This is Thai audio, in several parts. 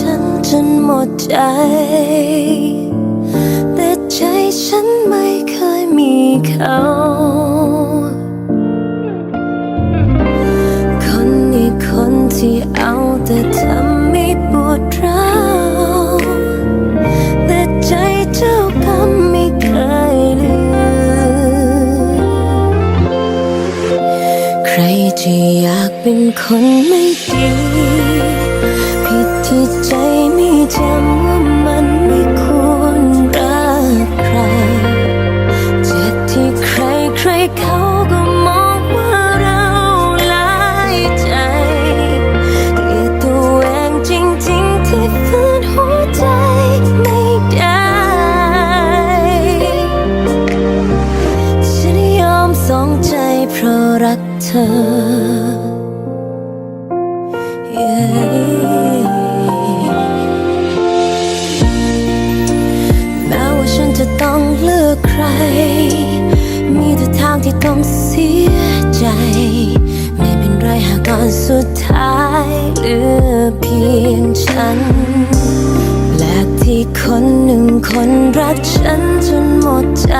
น จนหมดใจ แต่ใจฉันไม่เคยมีเขาคนนี้คนที่เอาแต่ทำให้ปวดร้าวแต่ใจเจ้ากรรมไม่เคยลืมใครจะอยากเป็นคนไม่ดีผิดที่ อมสองใจเพราะรักเธอ แม้ว่าฉันจะต้องเลือกใคร มีแต่ทางที่ต้องเสียใจ ไม่เป็นไรหากตอนสุดท้ายเหลือเพียงฉันแปลกที่คนหนึ่งคนรักฉันจนหมดใจ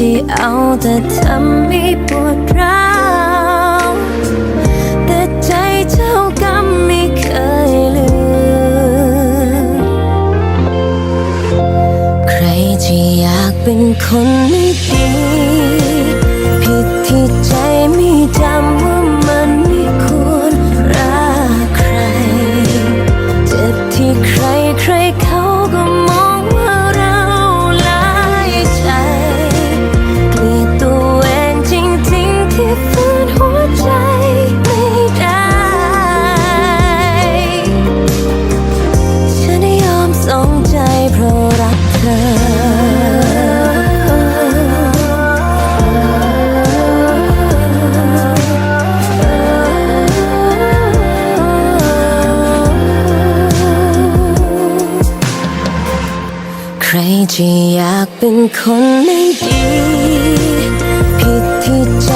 ที่เอาแต่ทำให้ปวดร้าวแต่ใจเจ้ากรรมไม่เคยลืม ใครที่อยากเป็นคนไม่ดี ผิดที่ใจไม่จำ จะอยากเป็นคนไม่ดี ผิดที่ใจ